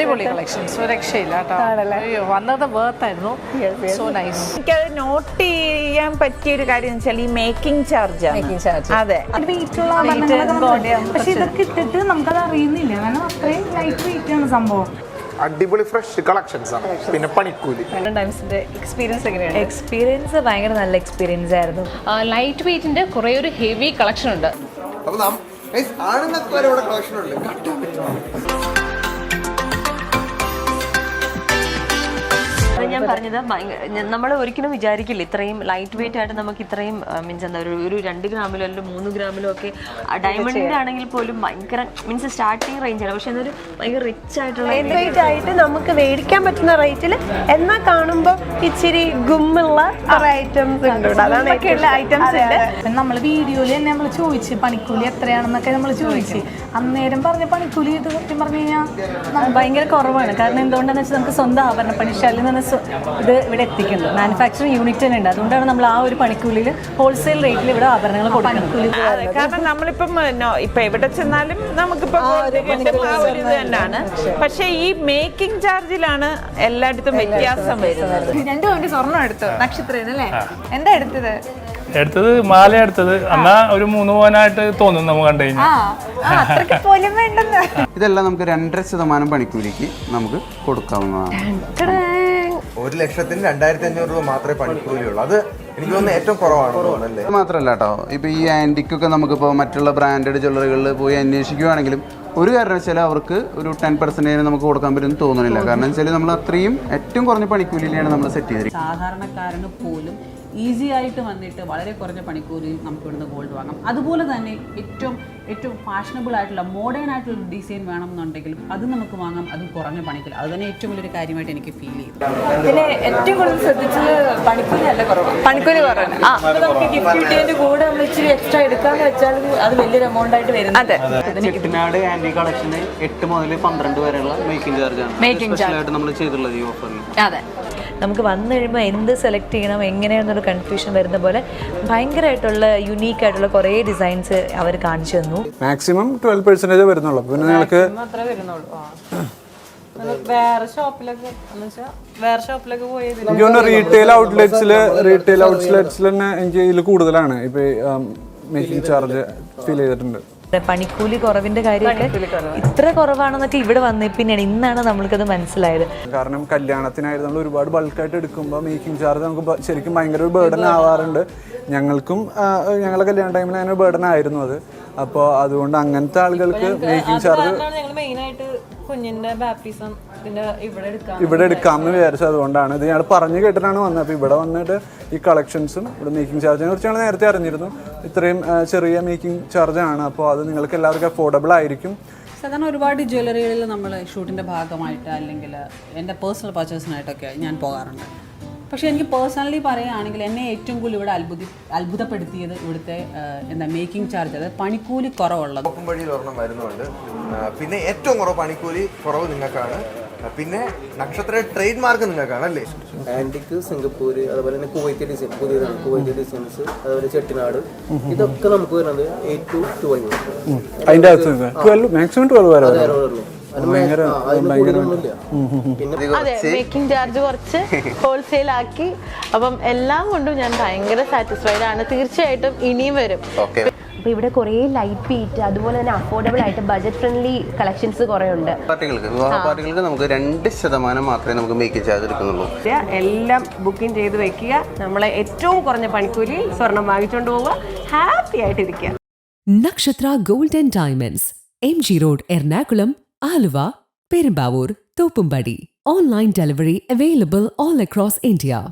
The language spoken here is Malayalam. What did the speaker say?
അടിപൊളി കളക്ഷൻസ് ഒരു രക്ഷയില്ല കേട്ടോ. വന്നത് വന്നത് വേർത്തായിരുന്നു സോ നൈസ് എനിക്കത് നോട്ട് ചെയ്യാൻ പറ്റിയ ഒരു കാര്യം വെച്ചാൽ ഈ മേക്കിംഗ് ചാർജ് മേക്കിംഗ് ചാർജ് അതെ. പക്ഷെ ഇതൊക്കെ ഇട്ടിട്ട് നമുക്കത് അറിയുന്നില്ല. കാരണം അത്രയും ലൈറ്റ് വെയിറ്റ് ആണ് സംഭവം. അടിപൊളി ഫ്രഷ് കളക്ഷൻസ് ആണ്. പിന്നെ പണിക്കൂലി. ടൈംസിന്റെ എക്സ്പീരിയൻസ് എങ്ങനെയാണ് എക്സ്പീരിയൻസ് ഭയങ്കര നല്ല എക്സ്പീരിയൻസ് ആയിരുന്നു. ലൈറ്റ് വെയിറ്റിന്റെ കുറെ ഒരു ഹെവി കളക്ഷൻ ഉണ്ട്. അപ്പൊ നാം ഗൈസ്, ആണുങ്ങൾക്ക് വരെ ഇവിടെ കളക്ഷൻ ഉണ്ട് ഞാൻ പറഞ്ഞത് നമ്മൾ ഒരിക്കലും വിചാരിക്കില്ല. ഇത്രയും ലൈറ്റ് വെയിറ്റ് ആയിട്ട് നമുക്ക് ഇത്രയും മീൻസ് എന്താ ഒരു ഒരു രണ്ട് ഗ്രാമിലോ അല്ലെങ്കിൽ മൂന്ന് ഗ്രാമിലോ ഒക്കെ ഡയമണ്ടിന്റെ ആണെങ്കിൽ പോലും ഭയങ്കര മീൻസ് സ്റ്റാർട്ടിങ് റേഞ്ചാണ് പക്ഷെ എന്നൊരു ഭയങ്കര റിച്ച് ആയിട്ടുള്ള റേറ്റ് ആയിട്ട് നമുക്ക് മേടിക്കാൻ പറ്റുന്ന റേറ്റിൽ എന്നാ കാണുമ്പോൾ ഇച്ചിരി ഗുമ്മുള്ള ഐറ്റംസ് ഉണ്ട്. അതാണ് ഐറ്റംസ് ഉണ്ട്. നമ്മൾ വീഡിയോയിൽ തന്നെ നമ്മൾ ചോദിച്ച് പണിക്കൂലി എത്രയാണെന്നൊക്കെ നമ്മൾ ചോദിച്ച്. അന്നേരം പറഞ്ഞ പണിക്കൂലി ഇത് സത്യം പറഞ്ഞു കഴിഞ്ഞാൽ ഭയങ്കര കുറവാണ്. കാരണം എന്തുകൊണ്ടാണെന്ന് വെച്ചാൽ നമുക്ക് സ്വന്തം ആഭരണ പണിശാലയിൽ നിന്ന് ഇത് ഇവിടെ എത്തിക്കുന്നത് മാനുഫാക്ചറിങ് യൂണിറ്റ് തന്നെ ഉണ്ട്. അതുകൊണ്ടാണ് നമ്മൾ ആ ഒരു പണിക്കൂലിയിൽ ഹോൾസെയിൽ റേറ്റിൽ ഇവിടെ ആഭരണങ്ങൾ കൊടുക്കുന്നത്. കാരണം നമ്മളിപ്പം ഇപ്പൊ എവിടെ ചെന്നാലും നമുക്കിപ്പോ തന്നെയാണ്. പക്ഷെ ഈ മേക്കിംഗ് ചാർജിലാണ് എല്ലായിടത്തും വ്യത്യാസം വരുന്നത്. രണ്ടു കൊണ്ട് സ്വർണം എടുത്തു. നക്ഷത്രം അല്ലേ? എന്താ എടുത്തത്? എടുത്തത് മാല എടുത്തത്. എന്നാ ഒരു മൂന്ന് പോവാനായിട്ട് തോന്നുന്നു നമുക്ക് കണ്ടു കഴിഞ്ഞാൽ. ഇതെല്ലാം നമുക്ക് രണ്ടര ശതമാനം പണിക്കൂലിക്ക് നമുക്ക് കൊടുക്കാവുന്നതാണ്. ഒരു ലക്ഷത്തിന് രണ്ടായിരത്തി അഞ്ഞൂറ് രൂപ മാത്രമേ പണിക്കൂലിയുള്ളൂ. അത് എനിക്ക് തോന്നുന്നു ഏറ്റവും കുറവാണ് അത് ഇത് മാത്രമല്ല കേട്ടോ ഇപ്പോൾ ഈ ആന്റിക്കൊക്കെ നമുക്കിപ്പോൾ മറ്റുള്ള ബ്രാൻഡഡ് ജ്വല്ലറികളിൽ പോയി അന്വേഷിക്കുകയാണെങ്കിലും ഒരു കാരണവശാലും അവർക്ക് ഒരു ടെൻ പെർസെന്റേജ് നമുക്ക് കൊടുക്കാൻ പറ്റുമെന്ന് തോന്നുന്നില്ല. കാരണം വെച്ചാൽ നമ്മൾ അത്രയും ഏറ്റവും കുറഞ്ഞ പണിക്കൂലിയിലാണ് നമ്മൾ സെറ്റ് ചെയ്തിരിക്കുന്നത്. സാധാരണക്കാരന് പോലും ഈസി ആയിട്ട് വന്നിട്ട് വളരെ കുറഞ്ഞ പണിക്കൂലിയിൽ നമുക്ക് ഇവിടുന്ന് ഗോൾഡ് വാങ്ങാം. അതുപോലെ തന്നെ ഏറ്റവും ഏറ്റവും ഫാഷനബിൾ ആയിട്ടുള്ള മോഡേൺ ആയിട്ടുള്ള ഡിസൈൻ വേണമെന്നുണ്ടെങ്കിൽ അത് നമുക്ക് വാങ്ങാം. അത് കുറഞ്ഞ പണിക്കൂലി. അത് തന്നെ ഏറ്റവും വലിയൊരു കാര്യമായിട്ട് എനിക്ക് ഫീൽ ചെയ്തു. പിന്നെ ഏറ്റവും കൂടുതൽ ശ്രദ്ധിച്ചത് പണിക്കൂലി അല്ല കുറവാണ് പണിക്കൂലി കുറവാണ്. നമുക്ക് ഗിഫ്റ്റ് കിട്ടിയതിന്റെ കൂടെ നമ്മൾ ഇച്ചിരി എക്സ്ട്രാ എടുക്കാന്ന് വെച്ചാൽ അത് വലിയൊരു എമൗണ്ട് ആയിട്ട് വരും അതെ. ചെട്ടിനാട് ആന്റി കളക്ഷന് എട്ട് മുതൽ പന്ത്രണ്ട് വരെയുള്ള മേക്കിംഗ് ചാർജ് ആണ്. Charge. സ്പെഷ്യലായിട്ട് നമ്മൾ ചെയ്തിട്ടുള്ളത് ഈ ഓഫറിൽ അതെ. നമുക്ക് വന്നു കഴിയുമ്പോൾ എന്ത് സെലക്ട് ചെയ്യണം എങ്ങനെയാണെന്നൊരു കൺഫ്യൂഷൻ വരുന്ന പോലെ ഭയങ്കരമായിട്ടുള്ള യുണീക്ക് ആയിട്ടുള്ള കുറേ ഡിസൈൻസ് അവർ കാണിച്ചു തന്നു. മാക്സിമം ട്വൽവ് പെർസെന്റേജ് വരുന്നുള്ളൂ. പിന്നെ നിങ്ങൾക്ക് വേറെ ഷോപ്പിലൊക്കെ വേറെ ഷോപ്പിലൊക്കെ പോയത് റീറ്റെയിൽ ഔട്ട്ലെറ്റ്സിൽ റീറ്റെയിൽ ഔട്ട്ലെറ്റ്സിൽ തന്നെ എനിക്ക് ഇതിൽ കൂടുതലാണ്. ഇപ്പൊ മേക്കിംഗ് ചാർജ് ഫീൽ ചെയ്തിട്ടുണ്ട്. പണിക്കൂലി കുറവിന്റെ കാര്യമൊക്കെ ഇത്ര കുറവാണെന്നൊക്കെ ഇവിടെ വന്നേ പിന്നെയാണ് ഇന്നാണ് നമ്മൾക്കത് മനസ്സിലായത്. കാരണം കല്യാണത്തിനായിട്ട് നമ്മൾ ഒരുപാട് ബൾക്കായിട്ട് എടുക്കുമ്പോൾ മേക്കിംഗ് ചാർജ് നമുക്ക് ശരിക്കും ഭയങ്കര ഒരു ബേർഡൻ ആവാറുണ്ട്. ഞങ്ങൾക്കും ഞങ്ങളെ ഞങ്ങളുടെ കല്യാണ ടൈമിൽ അങ്ങനെ ബേർഡൻ ആയിരുന്നു അത്. അപ്പോൾ അതുകൊണ്ട് അങ്ങനത്തെ ആളുകൾക്ക് മേക്കിംഗ് ചാർജ് കുഞ്ഞിന്റെ ബാപ്റ്റിസം ഇവിടെ എടുക്കാം ഇവിടെ എടുക്കാമെന്ന് വിചാരിച്ചത് അതുകൊണ്ടാണ് ഇത് ഞങ്ങൾ പറഞ്ഞു കേട്ടിട്ടാണ് വന്നത്. അപ്പോൾ ഇവിടെ വന്നിട്ട് ഈ കളക്ഷൻസും ഇവിടെ മേക്കിംഗ് ചാർജിനെ കുറിച്ച് ഞങ്ങൾ നേരത്തെ അറിഞ്ഞിരുന്നു. ഇത്രയും ചെറിയ മേക്കിംഗ് ചാർജാണ് അപ്പോൾ അത് നിങ്ങൾക്ക് എല്ലാവർക്കും അഫോർഡബിൾ ആയിരിക്കും. സാധാരണ ഒരുപാട് ജ്വല്ലറികളിൽ നമ്മൾ ഷൂട്ടിന്റെ ഭാഗമായിട്ട് അല്ലെങ്കിൽ എന്റെ പേഴ്സണൽ പർച്ചേസിനായിട്ടൊക്കെ ഞാൻ പോകാറുണ്ട്. പക്ഷേ എനിക്ക് പേഴ്സണലി പറയുകയാണെങ്കിൽ എന്നെ ഏറ്റവും കൂടുതൽ ഇവിടെ അത്ഭുത അത്ഭുതപ്പെടുത്തിയത് ഇവിടുത്തെ എന്താ മേക്കിംഗ് ചാർജ് അതായത് പണിക്കൂലി കുറവുള്ളത്. വരുന്നുണ്ട്. പിന്നെ ഏറ്റവും കുറവ് പണിക്കൂലി കുറവ് നിങ്ങൾക്കാണ്. പിന്നെ നക്ഷത്ര ട്രേഡ് മാർക്ക് നിങ്ങൾക്കാണ് അല്ലേ ആന്റിക്ക് സിംഗപ്പൂര് അതുപോലെ തന്നെ കുവൈറ്റ് ഡിസൈൻ പുതിയതാണ് കുവൈറ്റ് ഡിസൈൻസ് അതുപോലെ ചെട്ടിനാട്. ഇതൊക്കെ നമുക്ക് വരുന്നത് എയ്റ്റ് ടു ടു അഞ്ഞൂറ് അകത്ത് മാക്സിമം ട്വൽവ് വരെ വരും. ഭയങ്കര ഭയങ്കര പിന്നെ അതെ മേക്കിംഗ് ചാർജ് കുറച്ച് ഹോൾസെയിൽ ആക്കി. അപ്പം എല്ലാം കൊണ്ടും ഞാൻ ഭയങ്കര സാറ്റിസ്ഫൈഡ് ആണ്. തീർച്ചയായിട്ടും ഇനിയും വരും. ഓക്കെ അപ്പോൾ ഇവിടെ കുറേ ലൈറ്റ് വെയിറ്റ് അതുപോലെ തന്നെ അഫോർഡബിൾ ആയിട്ട് ബജറ്റ് ഫ്രണ്ട്ലി കളക്ഷൻസ് കുറേ ഉണ്ട്. പാർട്ടികൾക്ക് വിവാഹ പാർട്ടികൾക്ക് നമുക്ക് രണ്ട് ശതമാനം മാത്രമേ നമുക്ക് മേക്കിംഗ് ചാർജ് എടുക്കുന്നുള്ളൂ എല്ലാം ബുക്കിംഗ് ചെയ്ത് വെക്കുക. നമ്മളെ ഏറ്റവും കുറഞ്ഞ പണിക്കൂലിയിൽ സ്വർണം വാങ്ങിച്ചുകൊണ്ട് പോവുക. ഹാപ്പി ആയിട്ടിരിക്കുക. Nakshatra golden and diamonds M G road Ernakulam Aluva Perumbavoor Thoppumpady. Online delivery available all across India